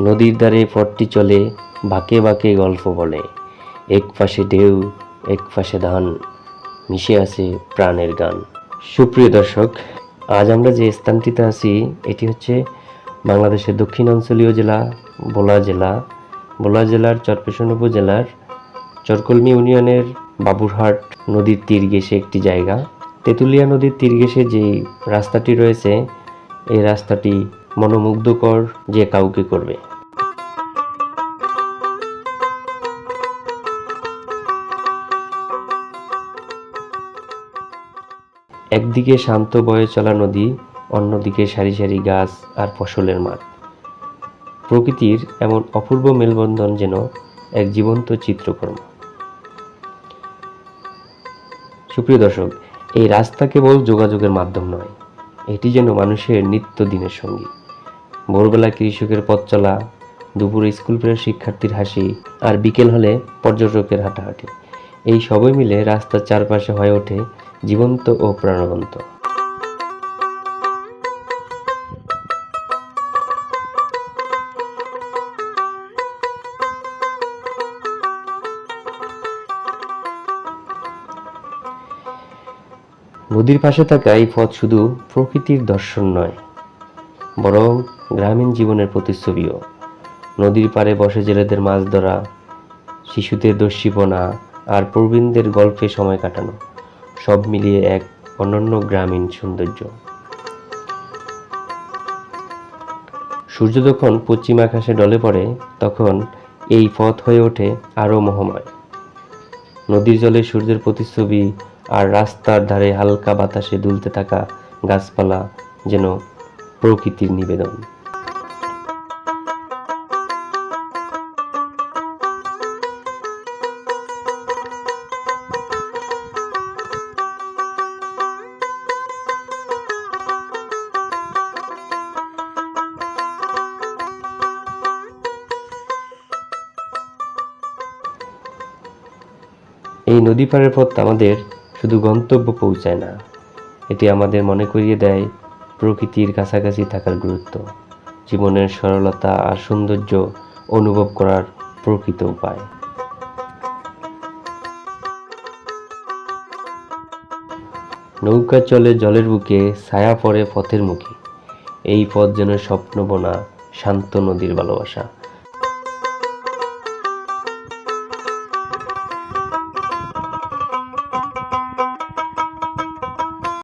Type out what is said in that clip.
নদীর ধারে পথটি চলে, বাঁকে বাঁকে গল্প বলে। এক পাশে ঢেউ, এক পাশে ধান, মিশে আছে প্রাণের গান। সুপ্রিয় দর্শক, আজ আমরা যে স্থানটিতে আছি, এটি হচ্ছে বাংলাদেশের দক্ষিণাঞ্চলীয় জেলা ভোলা জেলা। ভোলা জেলার চরপেশন উপজেলার চরকলমি ইউনিয়নের বাবুরহাট নদীর তীর ঘেঁষে একটি জায়গা। তেঁতুলিয়া নদীর তীর ঘেঁষে যে রাস্তাটি রয়েছে, এই রাস্তাটি মনোমুগ্ধকর যে কাউকে করবে। একদিকে শান্ত বয়ে চলা নদী, অন্যদিকে সারি সারি গাছ আর ফসলের মাঠ। প্রকৃতির এমন অপূর্ব মেলবন্ধন যেন এক জীবন্ত চিত্রকর্ম। সুপ্রিয় দর্শক, এই রাস্তা কেবল যোগাযোগের মাধ্যম নয়, এটি যেন মানুষের নিত্য দিনের সঙ্গী। ভোরবেলা কৃষকের পথ চলা, দুপুরে স্কুল ফেরার শিক্ষার্থীর হাসি আর বিকেল হলে পর্যটকের হাঁটাহাঁটি। এই সবই মিলে রাস্তার চারপাশে হয়ে ওঠে জীবন্ত ও প্রাণবন্ত। নদীর পাশে থাকা এই পথ শুধু প্রকৃতির দর্শন নয়, বরং গ্রামীণ জীবনের প্রতিচ্ছবিও। নদীর পাড়ে বসে জেলেদের মাছ ধরা, শিশুদের দস্যিপনা আর প্রবীণদের গল্পে সময় কাটানো, সব মিলিয়ে এক অনন্য গ্রামীণ সৌন্দর্য। সূর্য যখন পশ্চিম আকাশে ডলে পড়ে, তখন এই পথ হয়ে ওঠে আরও মোহময়। নদীর জলে সূর্যের প্রতিচ্ছবি আর রাস্তার ধারে হালকা বাতাসে দুলতে থাকা গাছপালা যেন প্রকৃতির নিবেদন। এই নদী পাড়ের পথ আমাদের শুধু গন্তব্য পৌঁছায় না, এটি আমাদের মনে করিয়ে দেয় প্রকৃতির কাছাকাছি থাকার গুরুত্ব, জীবনের সরলতা আর সৌন্দর্য অনুভব করার প্রকৃত উপায়। নৌকা চলে জলের বুকে, ছায়া পড়ে পথের মুখে। এই পথ যেন স্বপ্ন বোনা শান্ত নদীর ভালোবাসা।